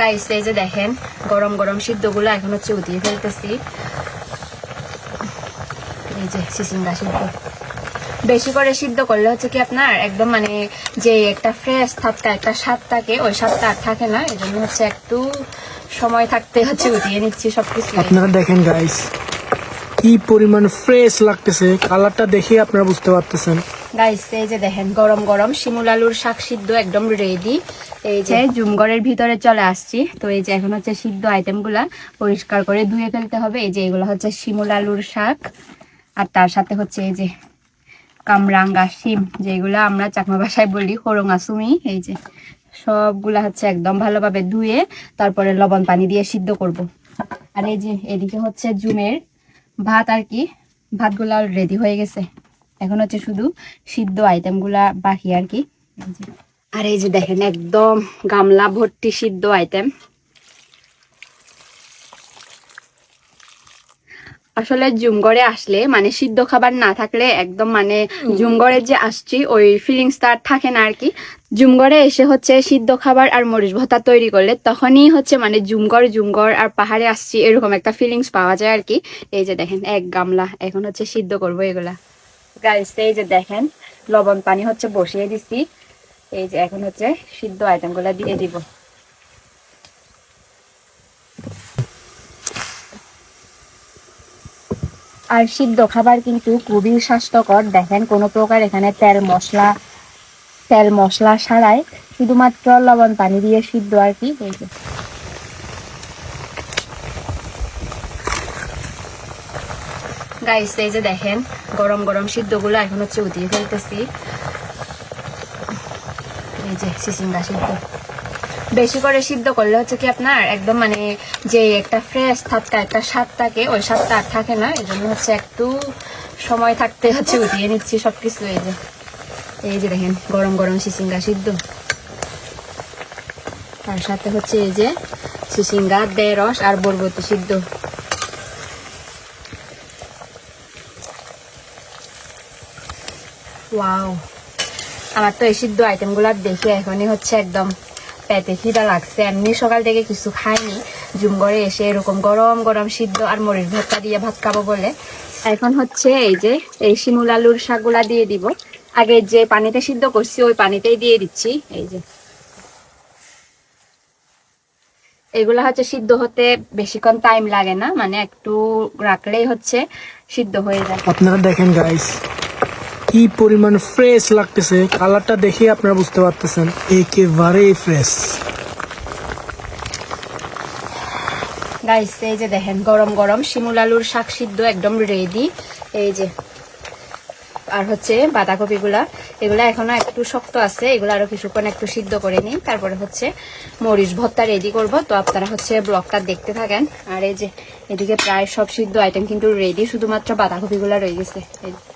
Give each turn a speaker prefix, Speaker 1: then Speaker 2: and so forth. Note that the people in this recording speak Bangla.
Speaker 1: গাইস এই যে দেখেন, গরম গরম সিদ্ধগুলো এখন হচ্ছে উঠিয়ে ফেলতেছি। এই যে সিসিঙ্গা সিদ্ধ। বেশি করে সিদ্ধ করলে হচ্ছে কি আপনার একদম মানে যে একটা ফ্রেশ থাকা একটা স্বাদ থাকে, ওই স্বাদটা আর থাকে না। এই জন্য হচ্ছে একটু সময় থাকতে হচ্ছে উঠিয়ে নিচ্ছি সবকিছু
Speaker 2: আপনারা দেখেন গাইস কি পরিমাণ ফ্রেশ লাগতেছে। কালারটা দেখে আপনারা বুঝতে পারতেছেন।
Speaker 1: গাইস এই যে দেখেন, গরম গরম, শিমুল আলুর শাক সিদ্ধ একদম রেডি এই যে জুমগড়ের ভিতরে চলে আসছি। তো এই যে এখন হচ্ছে সিদ্ধ আইটেমগুলা পরিষ্কার করে ধুয়ে ফেলতে হবে। এই যে এগুলো হচ্ছে শিমুল আলুর শাক। আর তার সাথে হচ্ছে এই যে কামরাঙ্গা শিম, যেগুলো আমরা চাকমা ভাষায় বলি হরঙ্গা সুমি। এই যে সবগুলা হচ্ছে একদম ভালোভাবে ধুয়ে তারপরে লবণ পানি দিয়ে সিদ্ধ করব। আর এই যে এদিকে হচ্ছে জুমের ভাত আর কি, ভাতগুলা রেডি হয়ে গেছে। এখন হচ্ছে শুধু সিদ্ধ আইটেমগুলা বাকি আর কি। আর এই যে দেখেন, একদম গামলা ভর্তি সিদ্ধ আইটেম। আসলে জুমগড়ে আসলে মানে সিদ্ধ খাবার না থাকলে একদম মানে জুমগড়ে যে আসছি, ওই ফিলিংসটা আর থাকে না আর কি। জুমগড়ে এসে হচ্ছে সিদ্ধ খাবার আর মরিচ ভর্তা তৈরি করলে তখনই হচ্ছে মানে জুমগড় জুমগড় আর পাহাড়ে আসছি, এরকম একটা ফিলিংস পাওয়া যায় আর কি। এই যে দেখেন, এক গামলা, এখন হচ্ছে সিদ্ধ করব এগুলা। গাইস, এই যে দেখেন, লবণ পানি হচ্ছে বসিয়ে দিছি। এই যে এখন হচ্ছে সিদ্ধ আইটেমগুলো দিয়ে দিব। আর সিদ্ধ খাবার কিন্তু খুবই স্বাস্থ্যকর। দেখেন, কোনো প্রকার এখানে তেল মশলা তেল মশলা ছাড়াই শুধুমাত্র লবণ পানি দিয়ে সিদ্ধ আর কি এই যে গাইস এই যে দেখেন, গরম গরম সিদ্ধগুলো এখন হচ্ছে উঠিয়ে ফেলতেছি। এই যে সিসিঙ্গা সিদ্ধ। বেশি করে সিদ্ধ করলে হচ্ছে কি আপনার একদম মানে যে একটা ফ্রেশ থাকা একটা স্বাদ থাকে, ওই স্বাদটা আর থাকে না। এই জন্য হচ্ছে একটু সময় থাকতে হচ্ছে উঠিয়ে নিচ্ছি সবকিছু, এই যে। এই যে দেখেন, গরম গরম সিসিঙ্গা সিদ্ধ। তার সাথে হচ্ছে এই যে সিসিঙ্গা দেরস আর বরবতি সিদ্ধ। ওয়াও আমার তো এই সিদ্ধ আইটেমগুলো দেখে এখনই হচ্ছে একদম পেটে খিদা লাগছে। এমনি সকাল থেকে কিছু খাইনি। জুমগড়ে এসে এরকম গরম গরম সিদ্ধ আর মরিচ ভর্তা দিয়ে ভাত খাব বলে। এখন হচ্ছে এই যে, এই শিমুল আলুর শাকগুলা দিয়ে দিব। আগে যে পানিতে সিদ্ধ করছি, ওই পানিতেই দিয়ে দিচ্ছি। এই যে। এগুলা হচ্ছে সিদ্ধ হতে বেশিক্ষণ টাইম লাগে না। মানে একটু রাখলেই হচ্ছে সিদ্ধ হয়ে যায়।
Speaker 2: আপনারা দেখেন গাইস কি পরিমাণ ফ্রেশ লাগতেছে কালারটা দেখে আপনারা বুঝতে পারতেছেন। একেবারেই ফ্রেশ
Speaker 1: গাইস এই যে দেখেন, গরম গরম, শিমুল আলুর শাক সিদ্ধ একদম রেডি এই যে, আর হচ্ছে বাঁধাকপিগুলা, এগুলা এখনও একটু শক্ত আছে, এগুলো আরও কিছুক্ষণ একটু সিদ্ধ করে নিই। তারপরে হচ্ছে মরিচ ভর্তা রেডি করব। তো আপনারা হচ্ছে ব্লগটা দেখতে থাকেন। আর এই যে, এদিকে প্রায় সব সিদ্ধ আইটেম কিন্তু রেডি শুধুমাত্র বাঁধাকপিগুলা রয়ে গেছে। এই।